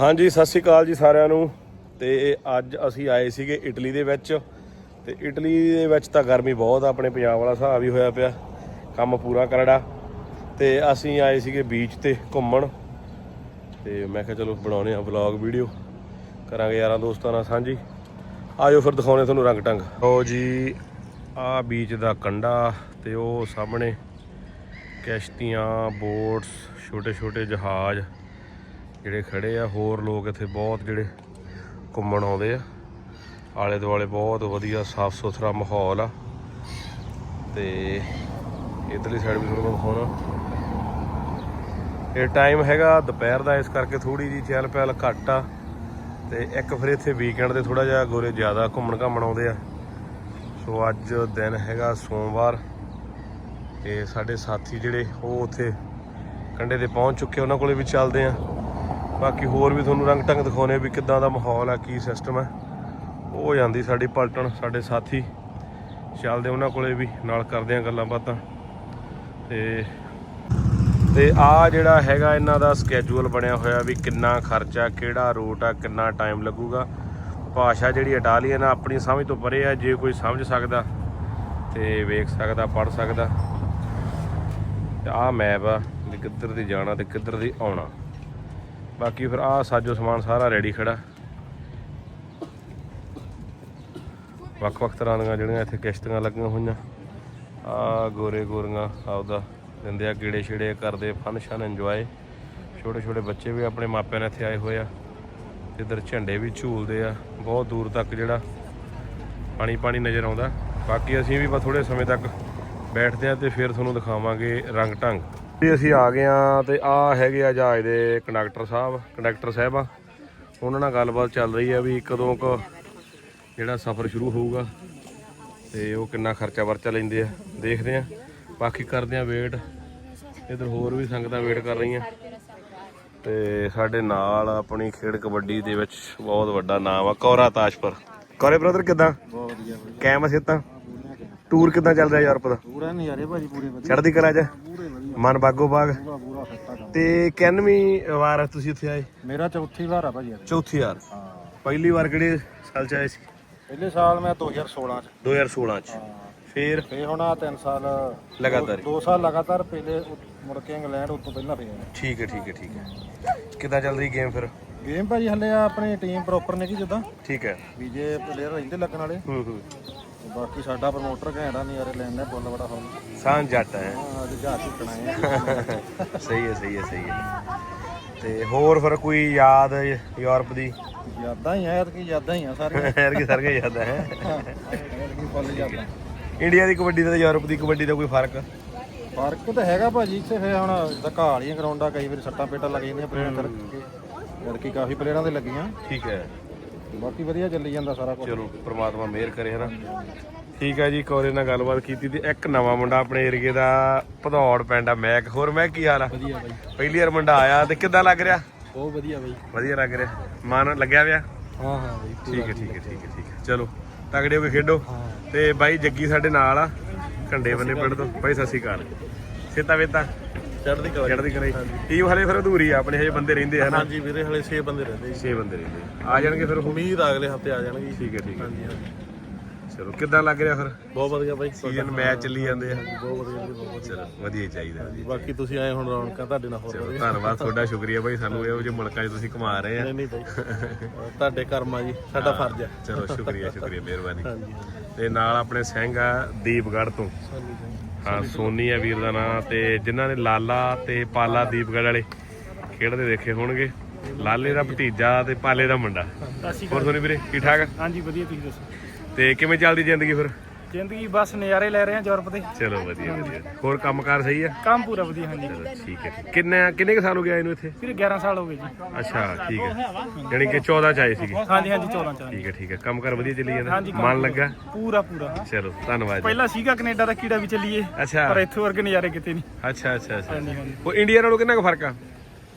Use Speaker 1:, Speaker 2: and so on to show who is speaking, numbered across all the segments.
Speaker 1: ਹਾਂਜੀ, ਸਤਿ ਸ਼੍ਰੀ ਅਕਾਲ ਜੀ ਸਾਰਿਆਂ ਨੂੰ। ਤੇ ਅੱਜ ਅਸੀਂ ਆਏ ਸੀਗੇ ਇਟਲੀ ਦੇ ਵਿੱਚ। ਤੇ ਇਟਲੀ ਦੇ ਵਿੱਚ ਤਾਂ ਗਰਮੀ ਬਹੁਤ ਆ, ਆਪਣੇ ਪੰਜਾਬ ਵਾਲਾ ਹਿਸਾਬ ਹੀ ਹੋਇਆ ਪਿਆ। ਕੰਮ ਪੂਰਾ ਕਰੜਾ। ਤੇ ਅਸੀਂ ਆਏ ਸੀਗੇ ਬੀਚ ਤੇ ਘੁੰਮਣ। ਤੇ ਮੈਂ ਕਿਹਾ ਚਲੋ ਬਣਾਉਨੇ ਆ ਵਲੌਗ ਵੀਡੀਓ ਕਰਾਂਗੇ ਯਾਰਾਂ ਦੋਸਤਾਂ ਨਾਲ ਸਾਂਝੀ। ਆਜੋ ਫਿਰ ਦਿਖਾਉਣੇ ਤੁਹਾਨੂੰ ਰੰਗ ਟੰਗ ਹੋ ਜੀ, ਆ ਬੀਚ ਦਾ ਕੰਡਾ ਤੇ ਉਹ ਸਾਹਮਣੇ ਕਿਸ਼ਤੀਆਂ, ਬੋਟਸ ਛੋਟੇ ਛੋਟੇ ਜਹਾਜ਼। ਜਿਹੜੇ ਖੜੇ ਆ, ਹੋਰ ਲੋਕ ਇੱਥੇ ਬਹੁਤ ਜਿਹੜੇ ਘੁੰਮਣ ਆਉਂਦੇ ਆ। ਆਲੇ ਦੁਆਲੇ ਬਹੁਤ ਵਧੀਆ ਸਾਫ਼ ਸੁਥਰਾ ਮਾਹੌਲ ਆ। ਤੇ ਇਧਰਲੀ ਸਾਈਡ ਵੀ ਤੁਹਾਨੂੰ ਦਿਖਾਉਣਾ। ਇਹ ਟਾਈਮ ਹੈਗਾ ਦੁਪਹਿਰ ਦਾ, ਇਸ ਕਰਕੇ ਥੋੜੀ ਜੀ ਚਹਿਲ ਪਹਿਲ ਘੱਟ ਆ। ਤੇ ਇੱਕ ਫਿਰ ਇੱਥੇ ਵੀਕਐਂਡ ਤੇ ਥੋੜਾ ਜਿਹਾ ਗੋਰੇ ਜ਼ਿਆਦਾ ਘੁੰਮਣ ਘਾਮਣ ਆਉਂਦੇ ਆ। ਸੋ ਅੱਜ ਦਿਨ ਹੈਗਾ ਸੋਮਵਾਰ। ਤੇ ਸਾਡੇ ਸਾਥੀ ਜਿਹੜੇ ਉਹ ਉੱਥੇ ਕੰਡੇ ਤੇ ਪਹੁੰਚ ਚੁੱਕੇ ਉਹਨਾਂ ਕੋਲੇ ਵੀ ਚੱਲਦੇ ਆ। ਬਾਕੀ ਹੋਰ ਵੀ ਤੁਹਾਨੂੰ ਰੰਗ ਢੰਗ ਦਿਖਾਉਣੇ ਵੀ ਕਿੱਦਾਂ ਦਾ ਮਾਹੌਲ ਆ, ਕੀ ਸਿਸਟਮ ਹੈ ਉਹ ਜਾਂਦੀ ਸਾਡੀ ਪਲਟਣ, ਸਾਡੇ ਸਾਥੀ। ਚੱਲਦੇ ਉਹਨਾਂ ਕੋਲੇ ਵੀ, ਨਾਲ ਕਰਦੇ ਆ ਗੱਲਾਂ ਬਾਤਾਂ। ਤੇ ਤੇ ਆ ਜਿਹੜਾ ਹੈਗਾ ਇਹਨਾਂ ਦਾ ਸਕੇਜੂਲ ਬਣਿਆ ਹੋਇਆ ਵੀ ਕਿੰਨਾ ਖਰਚਾ, ਕਿਹੜਾ ਰੂਟ ਆ, ਕਿੰਨਾ ਟਾਈਮ ਲੱਗੂਗਾ। ਭਾਸ਼ਾ ਜਿਹੜੀ ਇਟਾਲੀਅਨ ਆ, ਆਪਣੀ ਸਮਝ ਤੋਂ ਪਰੇ ਆ, ਜੇ ਕੋਈ ਸਮਝ ਸਕਦਾ ਤੇ ਵੇਖ ਸਕਦਾ ਪੜ ਸਕਦਾ। ਤੇ ਆਹ ਮੈਪ ਆ ਵੀ ਕਿੱਧਰ ਦੀ ਜਾਣਾ ਤੇ ਕਿੱਧਰ ਦੀ ਆਉਣਾ। ਬਾਕੀ ਫਿਰ ਆਹ ਸਾਜੋ ਸਮਾਨ ਸਾਰਾ ਰੈਡੀ ਖੜਾ। ਵੱਖ-ਵੱਖ ਤਰ੍ਹਾਂ ਦੀਆਂ ਜਿਹੜੀਆਂ ਇੱਥੇ ਕਿਸ਼ਤੀਆਂ ਲੱਗੀਆਂ ਹੋਈਆਂ। ਆ ਗੋਰੇ ਗੋਰੀਆਂ ਆਪਦਾ ਦਿੰਦੇ ਆ ਕੀੜੇ ਛਿੜੇ ਕਰਦੇ ਫਨ-ਸ਼ਨ ਇੰਜੋਏ ਛੋਟੇ ਛੋਟੇ ਬੱਚੇ ਵੀ ਆਪਣੇ ਮਾਪਿਆਂ ਨਾਲ ਇੱਥੇ ਆਏ ਹੋਏ ਆ। ਤੇ ਇੱਧਰ ਝੰਡੇ ਵੀ ਝੂਲਦੇ ਆ। ਬਹੁਤ ਦੂਰ ਤੱਕ ਜਿਹੜਾ ਪਾਣੀ ਪਾਣੀ ਨਜ਼ਰ ਆਉਂਦਾ। ਬਾਕੀ ਅਸੀਂ ਵੀ ਬਸ ਥੋੜੇ ਸਮੇਂ ਤੱਕ ਬੈਠਦੇ ਆ ਤੇ ਫਿਰ ਤੁਹਾਨੂੰ ਦਿਖਾਵਾਂਗੇ ਰੰਗ ਢੰਗ ਤੇ ਅਸੀਂ ਆ ਗਏ ਆ ਤੇ ਆ ਹੈਗੇ ਆ ਜਹਾਜ਼ ਦੇ ਕੰਡਕਟਰ ਸਾਹਿਬ ਕੰਡਕਟਰ ਸਾਹਿਬ। ਆ ਉਹਨਾਂ ਨਾਲ ਗੱਲਬਾਤ ਚੱਲ ਰਹੀ ਆ ਵੀ ਕਦੋਂ ਕ ਜਿਹੜਾ ਸਫ਼ਰ ਸ਼ੁਰੂ ਹੋਊਗਾ ਤੇ ਉਹ ਕਿੰਨਾ ਖਰਚਾ ਵਰਚਾ ਲੈਂਦੇ ਆ ਦੇਖਦੇ ਆ। ਬਾਕੀ ਕਰਦੇ ਆ ਵੇਟ। ਇਧਰ ਹੋਰ ਵੀ ਸੰਗਤਾਂ ਵੇਟ ਕਰ ਰਹੀਆਂ। ਤੇ ਸਾਡੇ ਨਾਲ ਆਪਣੀ ਖੇਡ ਕਬੱਡੀ ਦੇ ਵਿੱਚ ਬਹੁਤ ਵੱਡਾ ਨਾਮ ਆ ਕੌਰਾ ਤਾਜਪੁਰ ਕੌਰੇ ਬ੍ਰਦਰ ਕਿਦਾਂ?
Speaker 2: ਬਹੁਤ ਵਧੀਆ
Speaker 1: ਕੈਮ ਸਿੱਤਾਂ ਟੂਰ ਕਿਦਾਂ ਚੱਲ ਰਿਹਾ ਯੂਰਪ ਦਾ
Speaker 2: ਪੂਰਾ ਨਜ਼ਾਰੇ ਭਾਜੀ ਪੂਰੇ ਵਧੀਆ।
Speaker 1: ਚੜ੍ਹਦੀ ਕਲਾ ਚ? ਮਨ ਬਾਗੋ ਬਾਗ।
Speaker 2: ਪੂਰਾ ਪੂਰਾ ਖੱਟਾ ਕੰਮ।
Speaker 1: ਤੇ ਕਿੰਨਵੀਂ ਵਾਰ ਤੁਸੀਂ ਇੱਥੇ ਆਏ?
Speaker 2: ਮੇਰਾ ਚੌਥੀ ਵਾਰ ਆ ਭਾਜੀ ਇਹ।
Speaker 1: ਚੌਥੀ ਵਾਰ।
Speaker 2: ਹਾਂ।
Speaker 1: ਪਹਿਲੀ ਵਾਰ ਕਿਹੜੇ ਸਾਲ ਚ ਆਏ ਸੀ?
Speaker 2: ਪਹਿਲੇ ਸਾਲ ਮੈਂ 2016 ਚ।
Speaker 1: 2016 ਚ।
Speaker 2: ਹਾਂ।
Speaker 1: ਫੇਰ?
Speaker 2: ਫੇ ਹੁਣ ਆ 3 ਸਾਲ
Speaker 1: ਲਗਾਤਾਰ। ਹੀ।
Speaker 2: 2 ਸਾਲ ਲਗਾਤਾਰ ਪਹਿਲੇ ਉ- ਮੁੜ ਕੇ ਇੰਗਲੈਂਡ ਉਸ ਤੋਂ ਪਹਿਲਾਂ ਫੇਰ
Speaker 1: ਠੀਕ ਹੈ ਠੀਕ ਹੈ ਠੀਕ ਹੈ। ਕਿੱਦਾਂ ਚੱਲ ਰਹੀ ਗੇਮ ਫਿਰ?
Speaker 2: ਗੇਮ ਭਾਜੀ ਹੱਲੇ ਆ ਆਪਣੀ ਟੀਮ ਪ੍ਰੋਪਰ ਨੇ ਕਿ ਜਿੱਦਾਂ।
Speaker 1: ਠੀਕ ਹੈ।
Speaker 2: ਵੀ ਜੇ ਪਲੇਅਰ ਰਹਿੰਦੇ ਲੱਗਣ ਵਾਲੇ।
Speaker 1: ਹੂੰ ਹੂੰ।
Speaker 2: ਬਾਕੀ ਸਾਡਾ ਪ੍ਰਮੋਟਰ ਘੈਂਟਾ ਨਜ਼ਾਰੇ ਲੈਣੇ ਬੁੱਲ ਬੜਾ ਹੁਣ
Speaker 1: ਸਾਂ ਜੱਟ ਹੈ। ਸਹੀ ਹੈ ਸਹੀ ਹੈ ਸਹੀ ਹੈ। ਤੇ ਹੋਰ ਫਿਰ ਕੋਈ ਯਾਦ ਯੂਰਪ ਦੀ?
Speaker 2: ਯਾਦਾਂ ਹੀ ਆ ਕਿ ਯਾਦਾਂ ਹੀ ਆ ਸਾਰੀਆਂ।
Speaker 1: ਯਾਰ ਕੀ ਸਰਗੇ ਯਾਦ ਹੈ।
Speaker 2: ਐਤਕੀ ਫੁੱਲ ਯਾਦਾਂ।
Speaker 1: ਇੰਡੀਆ ਦੀ ਕਬੱਡੀ ਤੇ ਯੂਰਪ ਦੀ ਕਬੱਡੀ ਦਾ ਕੋਈ ਫ਼ਰਕ?
Speaker 2: ਫ਼ਰਕ ਤਾਂ ਹੈਗਾ ਭਾਜੀ ਇੱਥੇ ਫੇ ਹੁਣ ਘਾਹ ਵਾਲੀਆਂ ਗਰਾਊਂਡਾਂ ਕਈ ਵਾਰੀ ਸੱਟਾਂ ਪੇਟਾਂ ਲੱਗ ਜਾਂਦੀਆਂ ਪਲੇਅਰਾਂ ਕਰਕੇ ਜਦਕਿ ਕਾਫੀ ਪਲੇਅਰਾਂ ਦੇ ਲੱਗੀਆਂ।
Speaker 1: ਠੀਕ ਹੈ।
Speaker 2: ਬਾਕੀ ਵਧੀਆ ਚੱਲੀ ਜਾਂਦਾ ਸਾਰਾ ਕੁਝ
Speaker 1: ਚਲੋ ਪ੍ਰਮਾਤਮਾ ਮਿਹਰ ਕਰੇ ਹਨਾ ਠੀਕ ਹੈ ਜੀ ਕੋਰੇ ਨਾਲ ਗੱਲਬਾਤ ਕੀਤੀ ਤੇ ਇੱਕ ਨਵਾਂ ਮੁੰਡਾ ਆਪਣੇ ਏਰੀਏ ਦਾ ਭਦੌੜ ਪਿੰਡ ਆ ਮੈਕ ਹੋਰ ਮੈਂ ਕੀ ਹਾਲ ਆ?
Speaker 2: ਵਧੀਆ ਬਾਈ।
Speaker 1: ਪਹਿਲੀ ਵਾਰ ਮੁੰਡਾ ਆਇਆ ਤੇ ਕਿੱਦਾਂ ਲੱਗ ਰਿਹਾ?
Speaker 2: ਬਹੁਤ ਵਧੀਆ ਬਾਈ।
Speaker 1: ਵਧੀਆ ਲੱਗ ਰਿਹਾ। ਮਨ ਲੱਗਿਆ ਪਿਆ
Speaker 2: ਹਾਂ ਹਾਂ ਬਾਈ
Speaker 1: ਠੀਕ ਹੈ ਠੀਕ ਹੈ ਠੀਕ ਹੈ ਠੀਕ ਹੈ ਚਲੋ ਤਗੜੇ ਹੋ ਕੇ ਖੇਡੋ। ਤੇ ਬਾਈ ਜੱਗੀ ਸਾਡੇ ਨਾਲ ਆ ਘੰਡੇ ਬੰਨੇ ਪਿੰਡ ਤੋਂ। ਬਾਈ ਸਤਿ ਸ਼੍ਰੀ ਅਕਾਲ। ਸੇਤਾ ਵੇਤਾ
Speaker 2: ਚੜ੍ਹਦੀ ਕਲਾ।
Speaker 1: ਚੜ੍ਹਦੀ ਕਰੇ ਟੀਮ ਹਲੇ ਫਿਰ ਅਧੂਰੀ ਆ ਆਪਣੇ ਹਜੇ ਬੰਦੇ ਰਹਿੰਦੇ ਆ ਨਾ
Speaker 2: ਹਾਂਜੀ ਵੀਰੇ ਹਲੇ 6 ਬੰਦੇ ਰਹਿੰਦੇ
Speaker 1: 6 ਬੰਦੇ ਰਹਿੰਦੇ ਆ। ਜਾਣਗੇ ਫਿਰ
Speaker 2: ਉਮੀਦ ਆ ਅਗਲੇ ਹਫ਼ਤੇ ਆ ਜਾਣਗੇ
Speaker 1: ਠੀਕ ਹੈ ਠੀਕ ਹੈ ਚਲੋ ਕਿੱਦਾਂ ਲੱਗ ਰਿਹਾ ਫਿਰ?
Speaker 2: ਬਹੁਤ ਵਧੀਆ ਬਾਈ
Speaker 1: ਸੀਜ਼ਨ ਮੈਚ ਚੱਲੀ ਜਾਂਦੇ ਆ।
Speaker 2: ਬਹੁਤ ਵਧੀਆ ਜੀ, ਬਹੁਤ ਵਧੀਆ।
Speaker 1: ਚਲੋ ਵਧੀਆ ਹੀ ਚਾਹੀਦਾ ਵਧੀਆ।
Speaker 2: ਬਾਕੀ ਤੁਸੀਂ ਆਏ ਹੁਣ ਰੌਣਕਾਂ ਤੁਹਾਡੇ ਨਾਲ ਹੋਰ
Speaker 1: ਚਲੋ
Speaker 2: ਵਧੀਆ।
Speaker 1: ਧੰਨਵਾਦ ਤੁਹਾਡਾ ਸ਼ੁਕਰੀਆ ਬਾਈ ਸਾਨੂੰ ਇਹੋ ਜਿਹੇ ਮੁਲਕਾਂ 'ਚ ਤੁਸੀਂ ਘੁਮਾ ਰਹੇ ਆ।
Speaker 2: ਨਹੀਂ ਨਹੀਂ ਬਾਈ ਤੁਹਾਡੇ ਕਰਮਾ ਜੀ ਸਾਡਾ ਫਰਜ਼ ਹੈ
Speaker 1: ਚਲੋ ਸ਼ੁਕਰੀਆ ਸ਼ੁਕਰੀਆ ਮਿਹਰਬਾਨੀ।
Speaker 2: ਹਾਂਜੀ
Speaker 1: ਤੇ ਨਾਲ ਆਪਣੇ ਸਿੰਘ ਆ ਦੀਪਗੜ੍ਹ ਤੋਂ। ਹਾਂ ਸੋਨੀ ਆ ਵੀਰ ਦਾ ਨਾਂ ਤੇ ਜਿਨ੍ਹਾਂ ਨੇ ਲਾਲਾ ਤੇ ਪਾਲਾ ਦੀਪਗੜ੍ਹ ਵਾਲੇ ਖੇਡਦੇ ਦੇਖੇ ਹੋਣਗੇ। ਲਾਲੇ ਦਾ ਭਤੀਜਾ ਤੇ ਪਾਲੇ ਦਾ ਮੁੰਡਾ। ਹੋਰ ਸੋਨੀ ਵੀਰੇ ਠੀਕ ਠਾਕ
Speaker 3: ਹਾਂਜੀ ਵਧੀਆ ਤੁਸੀਂ ਦੱਸੋ?
Speaker 1: ਤੇ ਕਿਵੇਂ ਚੱਲਦੀ ਜ਼ਿੰਦਗੀ ਫਿਰ?
Speaker 3: ਜ਼ਿੰਦਗੀ ਬਸ ਨਜ਼ਾਰੇ ਲੈ ਰਹੇ ਹਾਂ ਯੂਰਪ ਦੇ।
Speaker 1: ਚਲੋ ਵਧੀਆ ਵਧੀਆ। ਹੋਰ ਕੰਮਕਾਰ ਸਹੀ ਆ?
Speaker 3: ਕੰਮ ਪੂਰਾ ਵਧੀਆ ਹਾਂਜੀ।
Speaker 1: ਚਲੋ ਠੀਕ ਹੈ। ਕਿੰਨੇ ਕਿੰਨੇ ਕੁ ਸਾਲ ਹੋ ਗਏ ਇਹਨੂੰ ਇੱਥੇ?
Speaker 3: ਫਿਰ 11 ਸਾਲ ਹੋ ਗਏ ਜੀ।
Speaker 1: ਅੱਛਾ ਠੀਕ ਹੈ। ਯਾਨੀ ਕਿ 14 ਚ ਆਏ ਸੀਗੇ।
Speaker 3: ਹਾਂਜੀ ਹਾਂਜੀ 14 ਚ
Speaker 1: ਠੀਕ ਹੈ ਠੀਕ ਹੈ। ਕੰਮਕਾਰ ਵਧੀਆ ਚੱਲੀ ਜਾਂਦਾ।
Speaker 3: ਹਾਂਜੀ, ਕੰਮ
Speaker 1: ਮਨ ਲੱਗਾ?
Speaker 3: ਪੂਰਾ ਪੂਰਾ।
Speaker 1: ਚਲੋ ਧੰਨਵਾਦ ਜੀ।
Speaker 3: ਪਹਿਲਾਂ ਸੀਗਾ ਕੈਨੇਡਾ ਦਾ ਕੀੜਾ ਵੀ ਚੱਲੀਏ
Speaker 1: ਅੱਛਾ।
Speaker 3: ਪਰ ਇੱਥੇ ਵਰਗੇ ਨਜ਼ਾਰੇ ਕਿਤੇ ਨਹੀਂ।
Speaker 1: ਅੱਛਾ ਅੱਛਾ ਅੱਛਾ।
Speaker 3: ਹਾਂਜੀ ਹਾਂਜੀ।
Speaker 1: ਉਹ ਇੰਡੀਆ ਨਾਲੋਂ ਕਿੰਨਾ ਕੁ ਫ਼ਰਕ ਆ?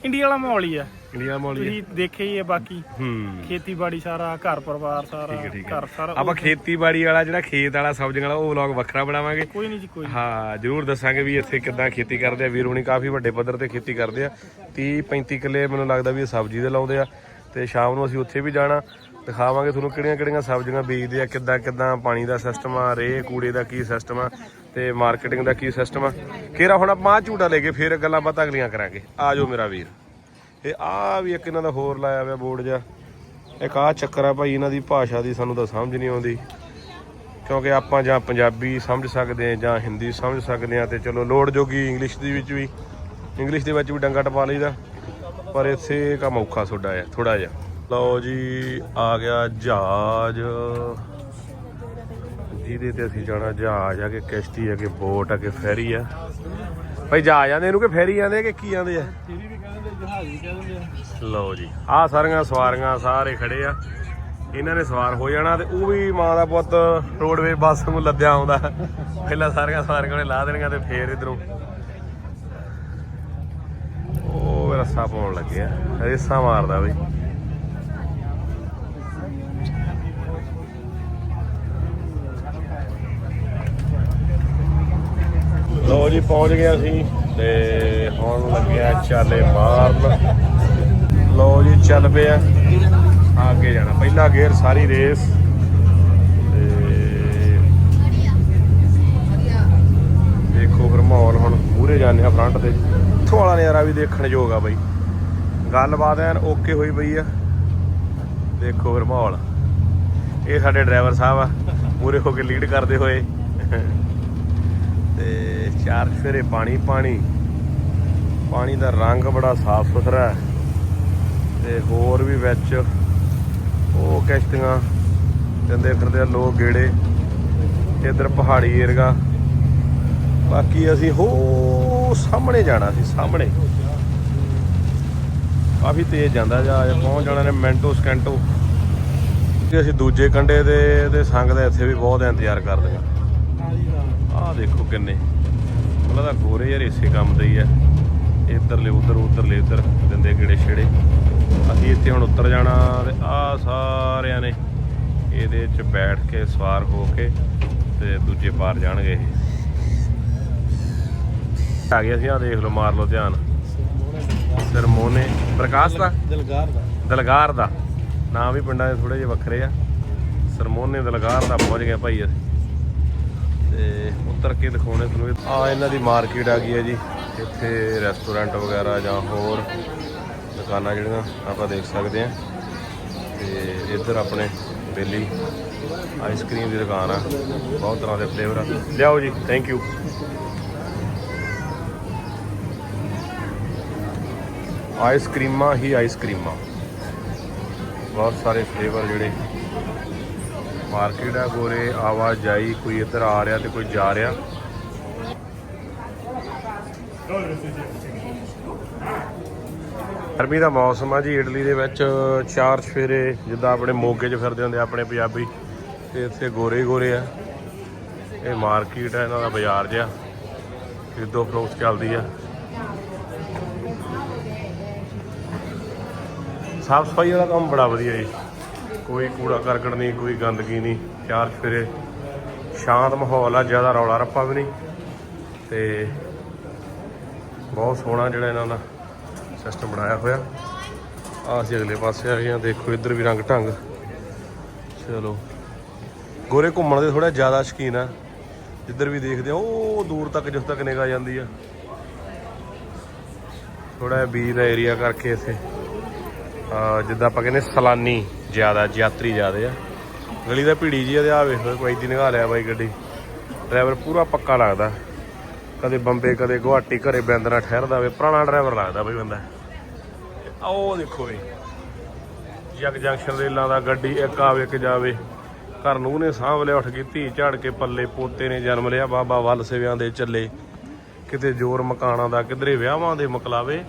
Speaker 3: ਇੰਡੀਆ ਵਾਲਾ ਮਾਹੌਲ ਹੀ ਆ।
Speaker 1: ਇੰਡੀਆ ਮੌਲੀ
Speaker 3: ਤੁਸੀਂ ਦੇਖਿਆ ਹੀ ਹੈ ਬਾਕੀ।
Speaker 1: ਹੂੰ।
Speaker 3: ਖੇਤੀਬਾੜੀ ਸਾਰਾ ਘਰ ਪਰਿਵਾਰ ਸਾਰਾ
Speaker 1: ਠੀਕ ਹੈ ਠੀਕ ਹੈ।
Speaker 3: ਘਰ ਸਾਰਾ
Speaker 1: ਆਪਾਂ ਖੇਤੀਬਾੜੀ ਵਾਲਾ ਜਿਹੜਾ ਖੇਤ ਵਾਲਾ ਸਬਜ਼ੀਆਂ ਵਾਲਾ ਉਹ ਵਲੌਗ ਵੱਖਰਾ ਬਣਾਵਾਂਗੇ।
Speaker 3: ਕੋਈ ਨਹੀਂ ਜੀ ਕੋਈ।
Speaker 1: ਹਾਂ ਜਰੂਰ ਦੱਸਾਂਗੇ ਵੀ ਇੱਥੇ ਕਿੱਦਾਂ ਖੇਤੀ ਕਰਦੇ ਆ। ਵੀਰ ਹੁਣੀ ਕਾਫੀ ਵੱਡੇ ਪੱਧਰ ਤੇ ਖੇਤੀ ਕਰਦੇ ਆ। 30 35 ਕਿੱਲੇ ਮੈਨੂੰ ਲੱਗਦਾ ਵੀ ਇਹ ਸਬਜ਼ੀ ਦੇ ਲਾਉਂਦੇ ਆ। ਤੇ ਸ਼ਾਮ ਨੂੰ ਅਸੀਂ ਉੱਥੇ ਵੀ ਜਾਣਾ। ਦਿਖਾਵਾਂਗੇ ਤੁਹਾਨੂੰ ਕਿਹੜੀਆਂ ਕਿਹੜੀਆਂ ਸਬਜ਼ੀਆਂ ਬੀਜਦੇ ਆ, ਕਿੱਦਾਂ ਕਿੱਦਾਂ ਪਾਣੀ ਦਾ ਸਿਸਟਮ ਆ ਰੇ ਕੂੜੇ ਦਾ ਕੀ ਸਿਸਟਮ ਆ ਤੇ ਮਾਰਕੀਟਿੰਗ ਦਾ ਕੀ ਸਿਸਟਮ ਆ। ਕਿਹੜਾ ਹੁਣ ਆਪਾਂ ਆਹ ਝੂਟਾ ਲੈ ਕੇ ਫੇਰ ਗੱਲਾਂ ਬਾਤਾਂ ਅਗਲੀਆਂ ਕਰਾਂਗੇ। ਆ ਜਾਓ ਮੇਰਾ ਵੀਰ। ਇਹ ਆ ਵੀ ਇੱਕ ਇਹਨਾਂ ਦਾ ਹੋਰ ਲਾਇਆ ਹੋਇਆ ਬੋਰਡ ਜਿਹਾ। ਇੱਕ ਆ ਚੱਕਰ ਆ ਭਾਈ, ਇਹਨਾਂ ਦੀ ਭਾਸ਼ਾ ਦੀ ਸਾਨੂੰ ਤਾਂ ਸਮਝ ਨਹੀਂ ਆਉਂਦੀ। ਕਿਉਂਕਿ ਆਪਾਂ ਜਾਂ ਪੰਜਾਬੀ ਸਮਝ ਸਕਦੇ ਹਾਂ ਜਾਂ ਹਿੰਦੀ ਸਮਝ ਸਕਦੇ ਹਾਂ ਤੇ ਚਲੋ ਲੋੜ ਜੋਗੀ ਇੰਗਲਿਸ਼ ਦੇ ਵਿੱਚ ਵੀ ਇੰਗਲਿਸ਼ ਦੇ ਵਿੱਚ ਵੀ ਡੰਗਾ ਟਪਾ ਲਈਦਾ। ਪਰ ਇੱਥੇ ਕੰਮ ਔਖਾ ਥੋੜਾ ਆ ਥੋੜਾ ਜਿਹਾ। ਲਓ ਜੀ, ਆ ਗਿਆ ਜਹਾਜ਼। ਜਿਹਦੇ ਤੇ ਅਸੀਂ ਜਾਣਾ, ਜਹਾਜ਼ ਆ ਕੇ ਕਿਸ਼ਤੀ ਆ ਕਿ ਬੋਟ ਆ ਕਿ ਫੈਰੀ ਆ। ਭਾਈ, ਜਹਾਜ਼ ਆਂਦੇ ਇਹਨੂੰ ਕਿ ਫੈਰੀ ਆਂਦੇ ਕਿ ਕੀ ਆਂਦੇ ਆ? ਲਓ ਜੀ, ਆ ਸਾਰੀਆਂ ਸਵਾਰੀਆਂ ਸਾਰੇ ਖੜੇ ਆ। ਇਹਨਾਂ ਨੇ ਸਵਾਰ ਹੋ ਜਾਣਾ ਤੇ ਉਹ ਵੀ ਮਾਂ ਦਾ ਪੁੱਤ ਰੋਡਵੇ ਬੱਸ ਨੂੰ ਲੱਦਿਆ ਆਉਂਦਾ। ਪਹਿਲਾਂ ਸਾਰੀਆਂ ਸਵਾਰੀਆਂ ਨੇ ਲਾ ਦੇਣੀਆਂ ਤੇ ਫੇਰ ਇਧਰੋਂ। ਉਹ ਰੱਸਾ ਪਾਉਣ ਲੱਗਿਆ ਆ, ਰੇਸਾਂ ਮਾਰਦਾ ਬਈ। ਲੋ ਜੀ, ਪਹੁੰਚ ਗਏ ਅਸੀਂ ਤੇ ਹੁਣ ਲੱਗਿਆ ਚਾਲੇ ਮਾਰਨ। ਲੋ ਜੀ, ਚੱਲ ਪਿਆ ਅੱਗੇ ਜਾਣਾ, ਪਹਿਲਾ ਗੇਅਰ ਸਾਰੀ ਰੇਸ। ਤੇ ਦੇਖੋ ਫਿਰ ਮਾਹੌਲ ਹੁਣ ਮੂਰੇ ਜਾਂਦੇ ਆ ਫਰੰਟ ਤੇ। ਇੱਥੋਂ ਵਾਲਾ ਨਜ਼ਾਰਾ ਵੀ ਦੇਖਣ ਯੋਗ ਆ ਬਾਈ। ਗੱਲਬਾਤ ਐਨ ਓਕੇ ਹੋਈ ਪਈ ਆ। ਦੇਖੋ ਫਿਰ ਮਾਹੌਲ। ਇਹ ਸਾਡੇ ਡਰਾਈਵਰ ਸਾਹਿਬ ਆ ਮੂਰੇ ਹੋ ਕੇ ਲੀਡ ਕਰਦੇ ਹੋਏ। ਤੇ ਚਾਰ ਫੇਰੇ ਪਾਣੀ ਪਾਣੀ। ਪਾਣੀ ਦਾ ਰੰਗ ਬੜਾ ਸਾਫ਼ ਸੁਥਰਾ ਹੈ ਤੇ ਹੋਰ ਵੀ ਵਿੱਚ ਉਹ ਕਿਸ਼ਤੀਆਂ ਦਿੰਦੇ ਫਿਰਦੇ ਲੋਕ ਗੇੜੇ, ਇਧਰ ਪਹਾੜੀ ਏਰਗਾ ਬਾਕੀ ਅਸੀਂ ਹੋ ਸਾਹਮਣੇ ਜਾਣਾ ਸੀ, ਸਾਹਮਣੇ। ਕਾਫੀ ਤੇਜ਼ ਜਾਂਦਾ ਜਹਾਜ਼ ਪਹੁੰਚ ਜਾਣਾ ਨੇ ਮਿੰਟੋ, ਸਕੈਂਟੋ। ਤੇ ਅਸੀਂ ਦੂਜੇ ਕੰਡੇ ਦੇ ਦੇ ਸੰਗ ਦਾ ਇੱਥੇ ਵੀ ਬਹੁਤ ਇੰਤਜ਼ਾਰ ਕਰਦੇ ਹਾਂ ਆਹ ਦੇਖੋ ਕਿੰਨੇ। ਉਹਨਾਂ ਦਾ ਗੋਰੇ ਯਾਰ ਇਸੇ ਕੰਮ ਦੇ ਹੀ ਆ। ਇੱਧਰਲੇ ਉਧਰ ਉਧਰਲੇ ਇੱਧਰ ਦਿੰਦੇ ਕਿਹੜੇ ਛੇੜੇ। ਅਸੀਂ ਇੱਥੇ ਹੁਣ ਉੱਤਰ ਜਾਣਾ ਤੇ ਆ ਸਾਰਿਆਂ ਨੇ ਇਹਦੇ 'ਚ ਬੈਠ ਕੇ ਸਵਾਰ ਹੋ ਕੇ ਤੇ ਦੂਜੇ ਪਾਰ ਜਾਣਗੇ ਇਹ। ਆ ਗਿਆ ਸੀ ਆ ਦੇਖ ਲਓ ਮਾਰ ਲਓ ਧਿਆਨ। ਸਰਮੋਨੇ ਪ੍ਰਕਾਸ਼ ਦਾ?
Speaker 2: ਦਿਲਗਾਰ ਦਾ।
Speaker 1: ਦਲਗਾਰ ਦਾ। ਨਾਂ ਵੀ ਪਿੰਡਾਂ ਦੇ ਥੋੜੇ ਜਿਹੇ ਵੱਖਰੇ ਆ। ਸਰਮੋਨੇ ਦਲਗਾਰ ਦਾ ਪਹੁੰਚ ਗਏ ਭਾਈ ਅਸੀਂ। ਤੇ ਉਤਰ ਕੇ ਦਿਖਾਉਣੇ ਤੁਹਾਨੂੰ। ਆ ਇਹਨਾਂ ਦੀ ਮਾਰਕੀਟ ਆ ਗਈ ਹੈ ਜੀ। ਇੱਥੇ ਰੈਸਟੋਰੈਂਟ ਵਗੈਰਾ ਜਾਂ ਹੋਰ ਦੁਕਾਨਾਂ ਜਿਹੜੀਆਂ ਆਪਾਂ ਦੇਖ ਸਕਦੇ ਆ ਤੇ ਇੱਧਰ ਆਪਣੇ ਬੇਲੀ ਆਈਸਕ੍ਰੀਮ ਦੀ ਦੁਕਾਨ ਆ। ਬਹੁਤ ਤਰ੍ਹਾਂ ਦੇ ਫਲੇਵਰ ਆ। ਲਿਆਓ ਜੀ ਥੈਂਕ ਯੂ ਆਈਸਕ੍ਰੀਮਾਂ ਹੀ ਆਈਸਕ੍ਰੀਮਾਂ ਬਹੁਤ ਸਾਰੇ ਫਲੇਵਰ ਜਿਹੜੇ ਮਾਰਕੀਟ ਆ ਗੋਰੇ, ਆਵਾਜਾਈ ਕੋਈ ਇੱਧਰ ਆ ਰਿਹਾ ਤੇ ਕੋਈ ਜਾ ਰਿਹਾ। ਗਰਮੀ ਦਾ ਮੌਸਮ ਆ ਜੀ, ਇਟਲੀ ਦੇ ਵਿੱਚ ਚਾਰ ਚਫੇਰੇ ਜਿੱਦਾਂ ਆਪਣੇ ਮੋਗੇ 'ਚ ਫਿਰਦੇ ਹੁੰਦੇ ਆ, ਆਪਣੇ ਪੰਜਾਬੀ, ਤੇ ਇੱਥੇ ਗੋਰੇ ਗੋਰੇ ਆ। ਇਹ ਮਾਰਕੀਟ ਆ, ਇਹਨਾਂ ਦਾ ਬਾਜ਼ਾਰ ਜਿਹਾ, ਖਰੀਦੋ ਫਰੋਖਤ ਚੱਲਦੀ ਆ। ਸਾਫ਼ ਸਫ਼ਾਈ ਵਾਲਾ ਕੰਮ ਬੜਾ ਵਧੀਆ ਜੀ। ਕੋਈ ਕੂੜਾ ਕਰਕਟ ਨਹੀਂ, ਕੋਈ ਗੰਦਗੀ ਨਹੀਂ, ਚਾਰ ਚਫੇਰੇ। ਸ਼ਾਂਤ ਮਾਹੌਲ ਆ, ਜ਼ਿਆਦਾ ਰੌਲਾ ਰੱਪਾ ਵੀ ਨਹੀਂ। ਤੇ ਬਹੁਤ ਸੋਹਣਾ ਜਿਹੜਾ ਇਹਨਾਂ ਦਾ ਸਿਸਟਮ ਬਣਾਇਆ ਹੋਇਆ। ਆ ਅਸੀਂ ਅਗਲੇ ਪਾਸੇ ਆ ਗਏ ਆ ਦੇਖੋ ਇੱਧਰ ਵੀ ਰੰਗ ਢੰਗ। ਚਲੋ। ਗੋਰੇ ਘੁੰਮਣ ਦੇ ਥੋੜਾ ਜ਼ਿਆਦਾ ਸ਼ੌਕੀਨ ਆ। ਜਿੱਧਰ ਵੀ ਦੇਖਦੇ ਆ, ਉਹ ਦੂਰ ਤੱਕ ਜਿਸ ਤੱਕ ਨਿਗਾਹ ਜਾਂਦੀ ਆ। ਥੋੜਾ ਜਿਹਾ ਬੀਜ ਦਾ ਏਰੀਆ ਕਰਕੇ ਇੱਥੇ। ਜਿੱਦਾਂ ਆਪਾਂ ਕਹਿੰਦੇ ਸਲਾਨੀ। ਜ਼ਿਆਦਾ, ਯਾਤਰੀ ਜ਼ਿਆਦੇ ਆ। ਗਲੀ ਦਾ ਭੀੜੀ ਜੀ ਆ ਤੇ ਆ ਵੇਖੋ ਕੋਈ ਦੀ ਨਿਗਾਹ ਲਿਆ ਬਾਈ ਗੱਡੀ। ਡਰਾਈਵਰ ਪੂਰਾ ਪੱਕਾ ਲੱਗਦਾ। ਕਦੇ ਬੰਬੇ, ਕਦੇ ਗੁਹਾਟੀ, ਘਰੇ ਬੈਂਦਰਾ ਠਹਿਰਦਾ ਵੇ ਪੁਰਾਣਾ ਡਰਾਈਵਰ ਲੱਗਦਾ ਬਈ ਬੰਦਾ। ਆਓ ਦੇਖੋ ਬਈ। ਜਗ ਜੰਕਸ਼ਨ ਰੇਲਾਂ ਦਾ ਗੱਡੀ, ਇੱਕ ਆਵੇ ਇੱਕ ਜਾਵੇ। ਘਰ ਨੂੰ ਨੇ ਸਾਂਭ ਲਿਆ, ਉੱਠ ਗਈ ਧੀ ਝਾੜ ਕੇ ਪੱਲੇ ਪੋਤੇ ਨੇ ਜਨਮ ਲਿਆ, ਬਾਬਾ ਵੱਲ ਸਿਵਿਆਂ ਦੇ ਚੱਲੇ। ਕਿਤੇ ਜ਼ੋਰ ਮਕਾਨਾਂ ਦਾ, ਕਿਧਰੇ ਵਿਆਹਾਂ ਦੇ ਮਕਲਾਵੇ।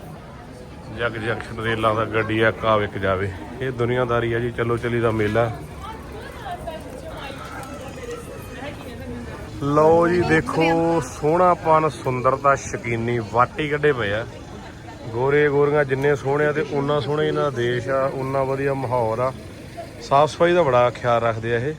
Speaker 1: ਜਗ ਜੰਕਸ਼ਨ ਰੇਲਾਂ ਦਾ ਗੱਡੀ ਆ ਕਾਵ ਇੱਕ ਜਾਵੇ। ਇਹ ਦੁਨੀਆਦਾਰੀ ਆ ਜੀ ਚਲੋ ਚਲੀ ਦਾ ਮੇਲਾ। ਲਓ ਜੀ ਦੇਖੋ ਸੋਹਣਾਪਨ ਸੁੰਦਰਤਾ ਸ਼ਕੀਨੀ ਵਾਟੀ ਕੱਢੇ ਪਏ ਆ। ਗੋਰੇ ਗੋਰੀਆਂ ਜਿੰਨੇ ਸੋਹਣੇ ਆ ਤੇ ਉਨਾ ਸੋਹਣਾ ਇਹਨਾਂ ਦਾ ਦੇਸ਼ ਆ ਉਨਾ ਵਧੀਆ ਮਾਹੌਲ ਆ। ਸਾਫ਼ ਸਫ਼ਾਈ ਦਾ ਬੜਾ ਖਿਆਲ ਰੱਖਦੇ ਆ ਇਹ।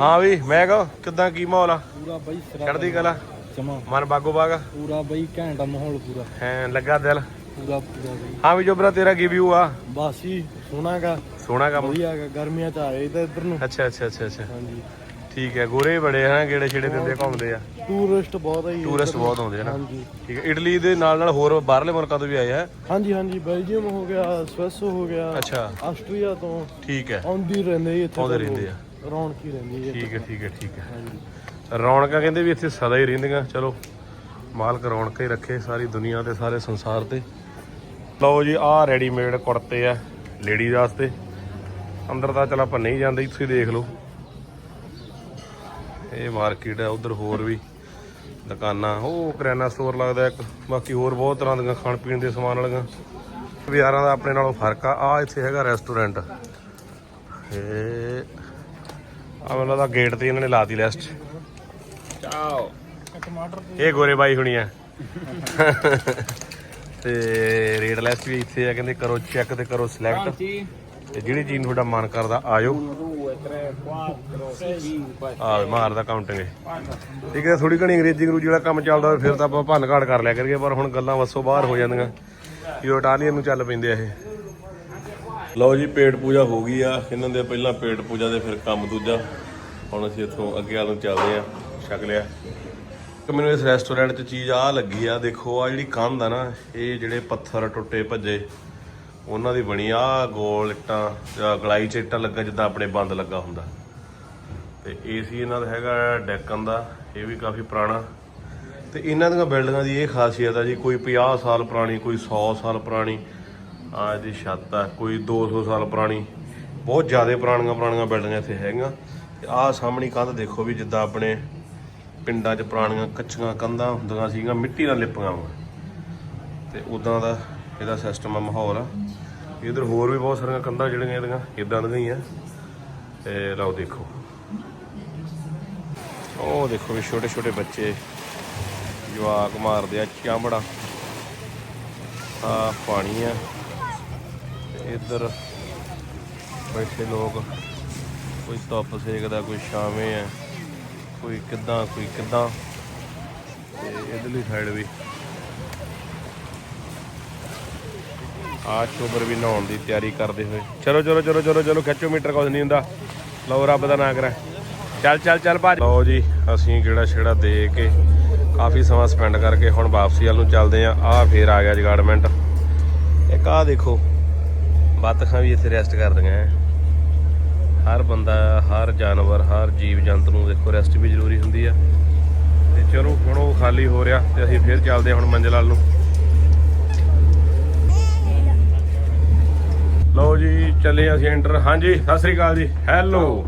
Speaker 1: ਹਾਂ ਵੀ ਮੈਂ ਕਹਾਂ ਕਿਦਾਂ ਕੀ ਮਾਹੌਲ ਆ?
Speaker 2: ਪੂਰਾ ਬਾਈ
Speaker 1: ਚੜ੍ਹਦੀ ਕਲਾ।
Speaker 2: ਜਮਾ
Speaker 1: ਮਨ ਬਾਗੋ ਬਾਗ?
Speaker 2: ਪੂਰਾ ਬਾਈ ਘੈਂਟਾ ਮਾਹੌਲ ਪੂਰਾ।
Speaker 1: ਹੈ ਲੱਗਾ ਦਿਲ?
Speaker 2: ਪੂਰਾ ਪੂਰਾ ਬਾਈ।
Speaker 1: ਹਾਂ ਵੀ ਜੋਬਰਾ ਤੇਰਾ ਕੀ ਵਿਊ ਆ?
Speaker 2: ਬਸ ਹੀ ਸੋਹਣਾਗਾ
Speaker 1: ਸੋਹਣਾ ਕੰਮ
Speaker 2: ਵਧੀਆ ਗਰਮੀਆਂ ਚ ਆਏ ਤਾਂ ਇੱਧਰ ਨੂੰ।
Speaker 1: ਅੱਛਾ ਅੱਛਾ ਅੱਛਾ ਅੱਛਾ।
Speaker 2: ਹਾਂਜੀ।
Speaker 1: ਠੀਕ ਹੈ ਗੋਰੇ ਬੜੇ ਹਾਂ ਗੇੜੇ ਛੇੜੇ ਦਿੰਦੇ ਘੁੰਮਦੇ ਆ।
Speaker 2: ਟੂਰਿਸਟ ਬਹੁਤ ਆ ਜੀ।
Speaker 1: ਟੂਰਿਸਟ ਬਹੁਤ ਆਉਂਦੇ ਆ ਨਾ।
Speaker 2: ਹਾਂਜੀ।
Speaker 1: ਠੀਕ ਹੈ ਇਟਲੀ ਦੇ ਨਾਲ ਨਾਲ ਹੋਰ ਬਾਹਰਲੇ ਮੁਲਕਾਂ ਤੋਂ ਵੀ ਆਏ ਆ।
Speaker 2: ਹਾਂਜੀ ਹਾਂਜੀ ਬੈਲਜੀਅਮ ਹੋ ਗਿਆ ਸਵਿਸ ਹੋ ਗਿਆ
Speaker 1: ਅੱਛਾ।
Speaker 2: ਆਸਟਰੀਆ ਤੋਂ
Speaker 1: ਠੀਕ ਹੈ।
Speaker 2: ਆਉਂਦੀ ਰਹਿੰਦੇ ਇੱਥੇ
Speaker 1: ਆਉਂਦੇ ਰਹਿੰਦੇ
Speaker 2: ਲੋਕ। ਰੌਣਕ ਹੀ ਰਹਿੰਦੀ ਹੈ
Speaker 1: ਠੀਕ ਹੈ ਠੀਕ ਹੈ ਠੀਕ ਹੈ।
Speaker 2: ਹਾਂਜੀ।
Speaker 1: ਰੌਣਕਾਂ ਕਹਿੰਦੇ ਵੀ ਇੱਥੇ ਸਦਾ ਹੀ ਰਹਿੰਦੀਆਂ। ਚਲੋ, ਮਾਲਕ ਰੌਣਕਾਂ ਹੀ ਰੱਖੇ ਸਾਰੀ ਦੁਨੀਆ ਤੇ, ਸਾਰੇ ਸੰਸਾਰ ਤੇ। ਲਓ ਜੀ, ਆਹ ਰੈਡੀਮੇਡ ਕੁੜਤੇ ਆ ਲੇਡੀਜ਼ ਵਾਸਤੇ। ਅੰਦਰ ਤਾਂ ਚਲ ਆਪਾਂ ਨਹੀਂ ਜਾਂਦੇ, ਤੁਸੀਂ ਦੇਖ ਲਓ। ਇਹ ਮਾਰਕੀਟ ਹੈ ਉਧਰ ਹੋਰ ਵੀ ਦੁਕਾਨਾਂ। ਉਹ ਕਰਿਆਨਾ ਸਟੋਰ ਲੱਗਦਾ ਇੱਕ, ਬਾਕੀ ਹੋਰ ਬਹੁਤ ਤਰ੍ਹਾਂ ਦੀਆਂ ਖਾਣ ਪੀਣ ਦੇ ਸਮਾਨ ਵਾਲੀਆਂ। ਬਾਜ਼ਾਰਾਂ ਦਾ ਆਪਣੇ ਨਾਲੋਂ ਫ਼ਰਕ ਆ। ਆ ਇੱਥੇ ਹੈਗਾ ਰੈਸਟੋਰੈਂਟ ਇਹ ਆ ਮੈਨੂੰ ਲੱਗਦਾ ਗੇਟ ਤੇ ਇਹਨਾਂ ਨੇ ਲਾਤੀ ਲਿਸਟ
Speaker 3: ਟਮਾਟਰ
Speaker 1: ਇਹ ਗੋਰੇ ਬਾਈ ਹੁਣੀ ਆ। ਤੇ ਰੇਟ ਲਿਸਟ ਵੀ ਇੱਥੇ ਆ ਕਹਿੰਦੇ ਕਰੋ ਚੈੱਕ ਤੇ ਕਰੋ ਸਿਲੈਕਟ ਤੇ ਜਿਹੜੀ ਚੀਜ਼ ਤੁਹਾਡਾ ਮਨ ਕਰਦਾ ਆਜੋ ਆ ਮਾਰਦਾ ਕਾਊਂਟਿੰਗ ਠੀਕ ਹੈ ਥੋੜੀ ਘਣੀ ਅੰਗਰੇਜ਼ੀ ਅੰਗਰੂਜੀ ਵਾਲਾ ਕੰਮ ਚੱਲਦਾ ਹੋਵੇ ਫਿਰ ਤਾਂ ਆਪਾਂ ਭੰਨ ਘਾਟ ਕਰ ਲਿਆ ਕਰੀਏ ਪਰ ਹੁਣ ਗੱਲਾਂ ਵੱਸੋਂ ਬਾਹਰ ਹੋ ਜਾਂਦੀਆਂ। ਇਹ ਇਟਾਲੀਅਨ ਨੂੰ ਚੱਲ ਪੈਂਦੇ ਆ ਇਹ। ਲਓ ਜੀ ਪੇਟ ਪੂਜਾ ਹੋ ਗਈ ਆ। ਇਹਨਾਂ ਦੇ ਪਹਿਲਾਂ ਪੇਟ ਪੂਜਾ ਦੇ ਫਿਰ ਕੰਮ ਦੂਜਾ। ਹੁਣ ਅਸੀਂ ਇੱਥੋਂ ਅੱਗੇ ਵੱਲ ਨੂੰ ਚੱਲਦੇ ਆ। ਛਕ ਲਿਆ। ਤੇ ਮੈਨੂੰ ਇਸ ਰੈਸਟੋਰੈਂਟ 'ਚ ਚੀਜ਼ ਆ ਲੱਗੀ ਆ, ਦੇਖੋ ਆ ਜਿਹੜੀ ਕੰਧ ਆ ਨਾ, ਇਹ ਜਿਹੜੇ ਪੱਥਰ ਟੁੱਟੇ ਭੱਜੇ, ਉਹਨਾਂ ਦੀ ਬਣੀ ਆ ਗੋਲ ਇੱਟਾਂ, ਜਾਂ ਗਲਾਈ 'ਚ ਇੱਟਾਂ ਲੱਗਾ ਜਿੱਦਾਂ ਆਪਣੇ ਬੰਦ ਲੱਗਾ ਹੁੰਦਾ। ਤੇ ਏਸੀ ਇਹਨਾਂ ਦਾ ਹੈਗਾ ਡੈਕਨ ਦਾ, ਇਹ ਵੀ ਕਾਫੀ ਪੁਰਾਣਾ। ਤੇ ਇਹਨਾਂ ਦੀਆਂ ਬਿਲਡਿੰਗਾਂ ਦੀ ਇਹ ਖਾਸੀਅਤ ਆ ਜੀ, ਕੋਈ 50 ਸਾਲ ਪੁਰਾਣੀ, ਕੋਈ 100 ਸਾਲ ਪੁਰਾਣੀ ਆ ਇਹਦੀ ਛੱਤ ਆ, ਕੋਈ 200 ਸਾਲ ਪੁਰਾਣੀ। ਬਹੁਤ ਜ਼ਿਆਦਾ ਪੁਰਾਣੀਆਂ ਪੁਰਾਣੀਆਂ ਬਿਲਡਿੰਗਾਂ ਇੱਥੇ ਹੈਗੀਆਂ। ਤੇ ਆਹ ਸਾਹਮਣੀ ਕੰਧ ਦੇਖੋ ਵੀ ਜਿੱਦਾਂ ਆਪਣੇ ਪਿੰਡਾਂ 'ਚ ਪੁਰਾਣੀਆਂ ਕੱਚੀਆਂ ਕੰਧਾਂ ਹੁੰਦੀਆਂ ਸੀਗੀਆਂ, ਮਿੱਟੀ ਨਾਲ ਲਿਪੀਆਂ ਵਾ ਤੇ ਉਦਾਂ ਦਾ ਇਹਦਾ ਸਿਸਟਮ ਆ ਮਾਹੌਲ। ਆ ਇਧਰ ਹੋਰ ਵੀ ਬਹੁਤ ਸਾਰੀਆਂ ਕੰਧਾਂ ਜਿਹੜੀਆਂ ਇਹਦੀਆਂ ਇਦਾਂ ਦੀਆਂ ਹੀ ਆ। ਤੇ ਲਓ ਦੇਖੋ। ਉਹ ਦੇਖੋ ਵੀ ਛੋਟੇ ਛੋਟੇ ਬੱਚੇ ਜਵਾਕ ਮਾਰਦੇ ਆ ਚਾਂਬੜਾ ਆ ਪਾਣੀ ਆ। ਇੱਧਰ ਬੈਠੇ ਲੋਕ, ਕੋਈ ਧੁੱਪ ਸੇਕਦਾ, ਕੋਈ ਛਾਵੇਂ ਆ। ਕੋਈ ਕਿੱਦਾਂ ਕੋਈ ਕਿੱਦਾਂ। ਤੇ ਇਧਰਲੀ ਸਾਈਡ ਵੀ। ਆ ਚੋਬਰ ਵੀ ਨਹਾਉਣ ਦੀ ਤਿਆਰੀ ਕਰਦੇ ਹੋਏ। ਚਲੋ ਚਲੋ ਚਲੋ ਚਲੋ ਚਲੋ ਖਿੱਚੋ ਮੀਟਰ ਕੁਝ ਨਹੀਂ ਹੁੰਦਾ। ਲਓ, ਰੱਬ ਦਾ ਨਾਂ ਕਰਾਂ। ਚੱਲ ਚੱਲ ਚੱਲ, ਭਾਜ। ਲਓ ਜੀ, ਅਸੀਂ ਕਿਹੜਾ ਛੇੜਾ ਦੇ ਕੇ ਕਾਫੀ ਸਮਾਂ ਸਪੈਂਡ ਕਰਕੇ ਹੁਣ ਵਾਪਸੀ ਵੱਲ ਨੂੰ ਚੱਲਦੇ ਆਂ ਆ ਫੇਰ ਆ ਗਿਆ ਜਗਾਰਡਮੈਂਟ ਇੱਕ ਆ ਦੇਖੋ ਬੱਤਖਾਂ ਵੀ ਇੱਥੇ ਰੈਸਟ ਕਰਦੀਆਂ ਐ ਹਰ ਬੰਦਾ, ਹਰ ਜਾਨਵਰ, ਹਰ ਜੀਵ ਜੰਤ ਨੂੰ ਦੇਖੋ ਰੈਸਟ ਵੀ ਜ਼ਰੂਰੀ ਹੁੰਦੀ ਆ। ਤੇ ਚਲੋ, ਹੁਣ ਉਹ ਖਾਲੀ ਹੋ ਰਿਹਾ ਤੇ ਅਸੀਂ ਫੇਰ ਚੱਲਦੇ ਹਾਂ ਹੁਣ ਮੰਜ਼ਿਲ ਵੱਲ ਨੂੰ। ਲਓ ਜੀ, ਚੱਲੇ ਅਸੀਂ ਐਂਟਰ ਹਾਂਜੀ, ਸਤਿ ਸ੍ਰੀ ਅਕਾਲ ਜੀ। ਹੈਲੋ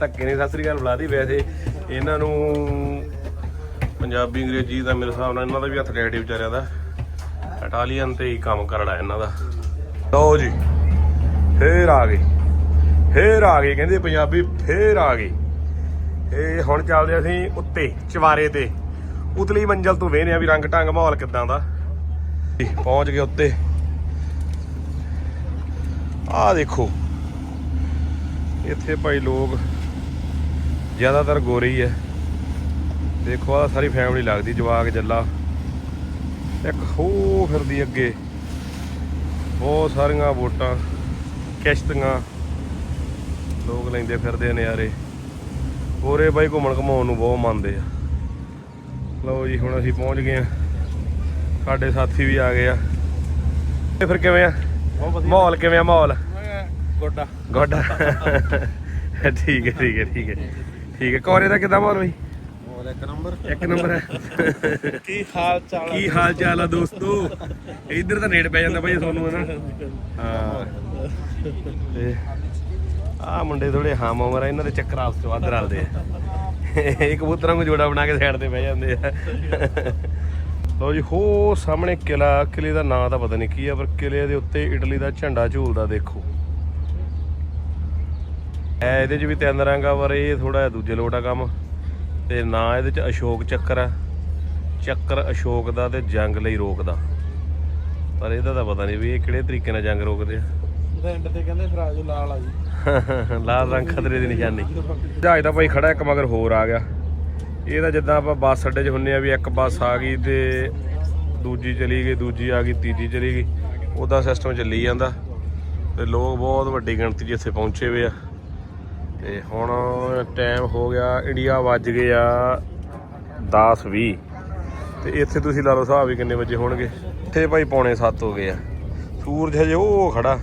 Speaker 1: ਧੱਕੇ ਨਹੀਂ ਸਤਿ ਸ੍ਰੀ ਅਕਾਲ ਬੁਲਾਦੀ ਵੈਸੇ। ਇਹਨਾਂ ਨੂੰ ਪੰਜਾਬੀ, ਅੰਗਰੇਜ਼ੀ ਦਾ ਮੇਰੇ ਹਿਸਾਬ ਨਾਲ ਇਹਨਾਂ ਦਾ ਵੀ ਹੱਥ ਡੈਡੀ ਵਿਚਾਰਿਆਂ ਦਾ। ਇਟਾਲੀਅਨ ਤੇ ਹੀ ਕੰਮ ਕਰੜਾ ਇਹਨਾਂ ਦਾ। ਲਓ ਜੀ, ਫੇਰ ਆ ਗਏ। ਫੇਰ ਆ ਗਏ, ਕਹਿੰਦੇ ਪੰਜਾਬੀ ਫੇਰ ਆ ਗਏ। ਇਹ ਹੁਣ ਚੱਲਦੇ ਅਸੀਂ ਉੱਤੇ ਚਵਾਰੇ ਤੇ। ਉਤਲੀ ਮੰਜ਼ਲ ਤੋਂ ਵੇਖਦੇ ਆ ਵੀ ਰੰਗ ਢੰਗ ਮਾਹੌਲ ਕਿਦਾਂ ਦਾ। ਪਹੁੰਚ ਗਏ ਉੱਤੇ। ਆਹ ਦੇਖੋ। ਇੱਥੇ ਭਾਈ ਲੋਕ ਜ਼ਿਆਦਾਤਰ ਗੋਰੇ ਹੀ ਐ ਦੇਖੋ ਆ ਸਾਰੀ ਫੈਮਿਲੀ ਲੱਗਦੀ, ਜਵਾਕ, ਜੱਲਾ। ਇੱਕ ਹੋ ਫਿਰਦੀ ਅੱਗੇ। ਬਹੁਤ ਸਾਰੀਆਂ ਵੋਟਾਂ, ਕਿਸ਼ਤੀਆਂ। ਲੋਕ ਲੈਂਦੇ ਫਿਰਦੇ ਨਜ਼ਾਰੇ। ਗੋਰੇ ਬਾਈ ਘੁੰਮਣ ਘਮਾਉਣ ਨੂੰ ਬਹੁਤ ਮੰਨਦੇ ਆ। ਲਓ ਜੀ ਹੁਣ ਅਸੀਂ ਪਹੁੰਚ ਗਏ ਆ। ਸਾਡੇ ਸਾਥੀ ਵੀ ਆ ਗਏ ਆ। ਤੇ ਫਿਰ ਕਿਵੇਂ ਆ? ਮਾਹੌਲ ਕਿਵੇਂ ਆ ਮਾਹੌਲ?
Speaker 2: ਗੋਡਾ।
Speaker 1: ਗੁੱਡ। ਠੀਕ ਹੈ ਠੀਕ ਹੈ ਠੀਕ ਹੈ। ਠੀਕ ਹੈ ਕੋਰੇ ਦਾ ਕਿਦਾਂ ਮਾਹੌਲ ਬਈ?
Speaker 2: ਹੋਰ ਇੱਕ ਨੰਬਰ।
Speaker 1: ਇੱਕ ਨੰਬਰ ਹੈ।
Speaker 2: ਕੀ ਹਾਲ ਚਾਲ
Speaker 1: ਕੀ ਹਾਲ ਚਾਲ ਆ ਦੋਸਤੋ? ਇੱਧਰ ਤਾਂ ਨੇੜ ਪੈ ਜਾਂਦਾ ਭਾਈ ਤੁਹਾਨੂੰ ਹਨਾ ਹਾਂ। ਤੇ ਆ ਮੁੰਡੇ ਥੋੜੇ ਹਾਮ ਉਮਰ ਆ, ਇਹਨਾਂ ਦੇ ਚੱਕਰ ਆਪਸ ਚ ਵੱਧ ਰਲਦੇ ਆ। ਇਹ ਕਬੂਤਰਾਂ ਨੂੰ ਜੋੜਾ ਬਣਾ ਕੇ ਸਾਈਡ ਤੇ ਬਹਿ ਜਾਂਦੇ ਆ। ਲਓ ਜੀ, ਹੋ ਸਾਹਮਣੇ ਕਿਲਾ ਕਿਲੇ ਦਾ ਨਾਂ ਤਾਂ ਪਤਾ ਨਹੀਂ ਕੀ ਆ, ਪਰ ਕਿਲੇ ਦੇ ਉੱਤੇ ਇਟਲੀ ਦਾ ਝੰਡਾ ਝੂਲਦਾ ਦੇਖੋ। ਐ ਇਹਦੇ 'ਚ ਵੀ ਤਿੰਨ ਰੰਗਾਂ ਪਰ ਇਹ ਥੋੜਾ ਜਿਹਾ ਦੂਜੇ ਲੋਟ ਆ ਕੰਮ। ਤੇ ਨਾ ਇਹਦੇ 'ਚ ਅਸ਼ੋਕ ਚੱਕਰ ਆ। ਚੱਕਰ ਅਸ਼ੋਕ ਦਾ ਤੇ ਜੰਗ ਲਈ ਰੋਕਦਾ। ਪਰ ਇਹਦਾ ਤਾਂ ਪਤਾ ਨਹੀਂ ਵੀ ਇਹ ਕਿਹੜੇ ਤਰੀਕੇ ਨਾਲ ਜੰਗ ਰੋਕਦੇ ਆ।
Speaker 2: ਇਹਦਾ ਐਂਡ ਤੇ ਕਹਿੰਦੇ ਫਰਾਜੂ ਲਾਲ ਆ ਜੀ।
Speaker 1: ਲਾਲ ਰੰਗ ਖਤਰੇ ਦੀ ਨਿਸ਼ਾਨੀ। ਜਹਾਜ਼ ਦਾ ਭਾਈ ਖੜਾ ਇੱਕ ਮਗਰ ਹੋਰ ਆ ਗਿਆ। ਇਹ ਤਾਂ ਜਿੱਦਾਂ ਆਪਾਂ ਬੱਸ ਅੱਡੇ 'ਚ ਹੁੰਨੇ ਆ ਵੀ ਇੱਕ ਬੱਸ ਆ ਗਈ ਤੇ ਦੂਜੀ ਚਲੀ ਗਈ, ਦੂਜੀ ਆ ਗਈ, ਤੀਜੀ ਚਲੀ ਗਈ। ਉਹਦਾ ਸਿਸਟਮ ਚੱਲੀ ਜਾਂਦਾ। ਤੇ ਲੋਕ ਬਹੁਤ ਵੱਡੀ ਗਿਣਤੀ 'ਚ ਇੱਥੇ ਪਹੁੰਚੇ ਹੋਏ ਆ। ਤੇ ਹੁਣ ਟਾਈਮ ਹੋ ਗਿਆ, ਇੰਡੀਆ ਵੱਜ ਗਏ ਆ 10 20 ਤੇ ਇੱਥੇ ਤੁਸੀਂ ਲਾ ਲਓ ਹਿਸਾਬ ਵੀ ਕਿੰਨੇ ਵਜੇ ਹੋਣਗੇ। ਇੱਥੇ ਭਾਈ ਪੌਣੇ 7 ਹੋ ਗਏ ਆ। ਸੂਰਜ ਹਜੇ ਉਹ ਖੜਾ।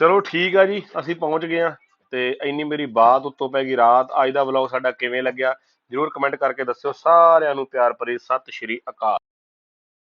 Speaker 1: ਚਲੋ ਠੀਕ ਆ ਜੀ, ਅਸੀਂ ਪਹੁੰਚ ਗਏ ਆ ਤੇ ਇੰਨੀ ਮੇਰੀ ਬਾਤ ਉੱਤੋਂ ਪੈ ਗਈ ਰਾਤ। ਅੱਜ ਦਾ ਵਲੌਗ ਸਾਡਾ ਕਿਵੇਂ ਲੱਗਿਆ? ਜਰੂਰ ਕਮੈਂਟ ਕਰਕੇ ਦੱਸਿਓ ਸਾਰਿਆਂ ਨੂੰ ਪਿਆਰ ਭਰੀ ਸਤਿ ਸ਼੍ਰੀ ਅਕਾਲ।